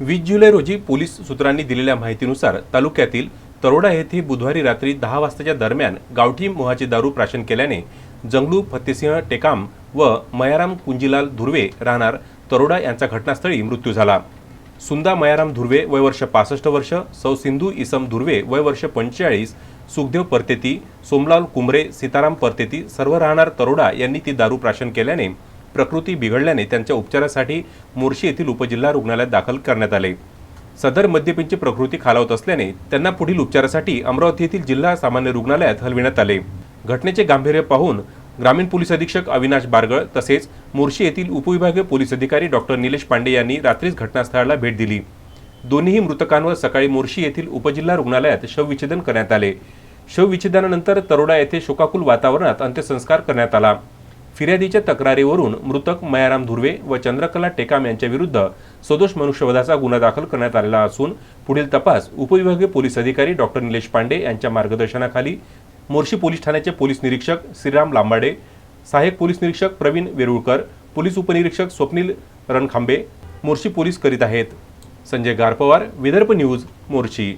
वीस जुलै रोजी पोलीस सूत्रांनी दिलेल्या माहितीनुसार तालुक्यातील तरोडा येथे बुधवारी रात्री दहा वाजताच्या दरम्यान गावठी मोहाची दारू प्राशन केल्याने जंगलू फतेसिंह टेकाम व मयाराम कुंजीलाल धुर्वे राहणार तरोडा यांचा घटनास्थळी मृत्यू झाला. सुंदा मयाराम धुर्वे वय वर्ष पासष्ट वर्ष सौ सिंधू इसम धुर्वे वय वर्ष पंचेचाळीस सुखदेव परतेती सोमलाल कुंबरे सीताराम परतेती सर्व राहणार तरोडा यांनी ती दारू प्राशन केल्याने प्रकृती बिघडल्याने त्यांच्या उपचारासाठी मोर्शी येथील उपजिल्हा रुग्णालयात दाखल करण्यात आले. सदर मद्यपींची प्रकृती खालावत असल्याने त्यांना पुढील उपचारासाठी अमरावती येथील जिल्हा सामान्य रुग्णालयात हलविण्यात आले. घटनेचे गांभीर्य पाहून ग्रामीण पोलीस अधीक्षक अविनाश बारगळ तसेच मोर्शी येथील उपविभागीय पोलीस अधिकारी डॉक्टर निलेश पांडे यांनी रात्रीच घटनास्थळाला भेट दिली. दोन्हीही मृतकांवर सकाळी मोर्शी येथील उपजिल्हा रुग्णालयात शवविच्छेदन करण्यात आले. शवविच्छेदनानंतर तरोडा येथे शोकाकुल वातावरणात अंत्यसंस्कार करण्यात आला. फिर्यादीच्या तक्रारीवरून मृतक मयाराम धुर्वे व चंद्रकला टेकाम यांच्या विरुद्ध सदोष मनुष्यवधाचा गुन्हा दाखल करण्यात आलेला असून पुढील तपास उपविभागीय पोलीस अधिकारी डॉक्टर निलेश पांडे यांच्या मार्गदर्शनाखाली मोर्शी पोलीस ठाण्याचे पोलीस निरीक्षक श्रीराम लांबाडे सहाय्यक पोलीस निरीक्षक प्रवीण वेरुळकर पोलीस उपनिरीक्षक स्वप्नील रणखांबे मोर्शी पोलीस करीत आहेत. संजय गारपवार विदर्भ न्यूज मोर्शी.